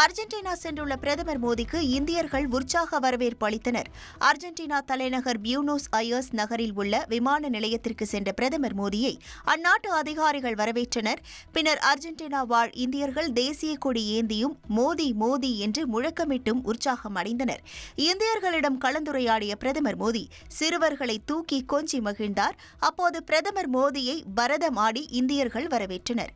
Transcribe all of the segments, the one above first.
Argentina சென்றுள்ள பிரதமர் மோடிக்கு இந்தியர்கள் உற்சாக வரவேற்பு அளித்தனர். அர்ஜென்டினா தலைநகர் பியூனோஸ் அயர்ஸ் நகரில் உள்ள விமான நிலையத்திற்கு சென்ற பிரதமர் மோடியை அந்நாட்டு அதிகாரிகள் வரவேற்றனர். பின்னர் அர்ஜென்டினா வாழ் இந்தியர்கள் தேசிய கொடி ஏந்தியும் மோடி மோடி என்று முழக்கமிட்டும் உற்சாகம் அடைந்தனர். இந்தியர்களிடம் கலந்துரையாடிய பிரதமர் மோடி சிறுவர்களை தூக்கி கொஞ்சி மகிழ்ந்தார். அப்போது பிரதமர் மோடியை பரதம் ஆடி இந்தியர்கள் வரவேற்றனர்.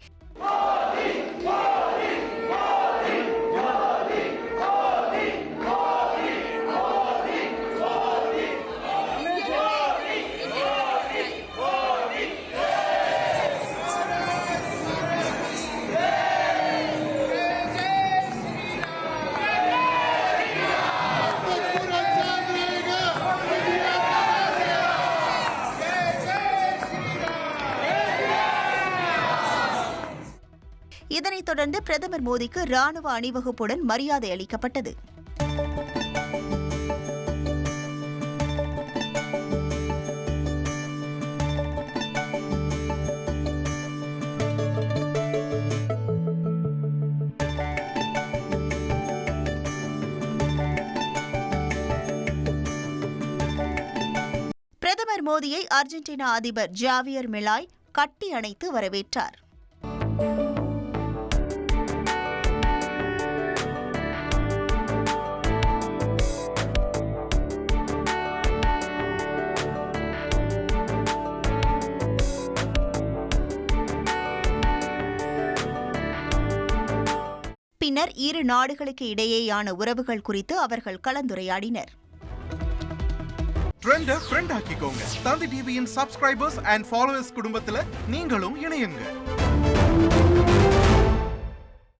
இதனைத் தொடர்ந்து பிரதமர் மோடிக்கு ராணுவ அணிவகுப்புடன் மரியாதை அளிக்கப்பட்டது. பிரதமர் மோடியை அர்ஜென்டினா அதிபர் ஜாவியர் மிலாய் கட்டி அணைத்து வரவேற்றார். பின்னர் இரு நாடுகளுக்கு இடையேயான உறவுகள் குறித்து அவர்கள் கலந்துரையாடினர். குடும்பத்தில் தந்தி டிவியின் சப்ஸ்கிரைபர்ஸ் அண்ட் ஃபாலோவர்ஸ் நீங்களும் இணையுங்க.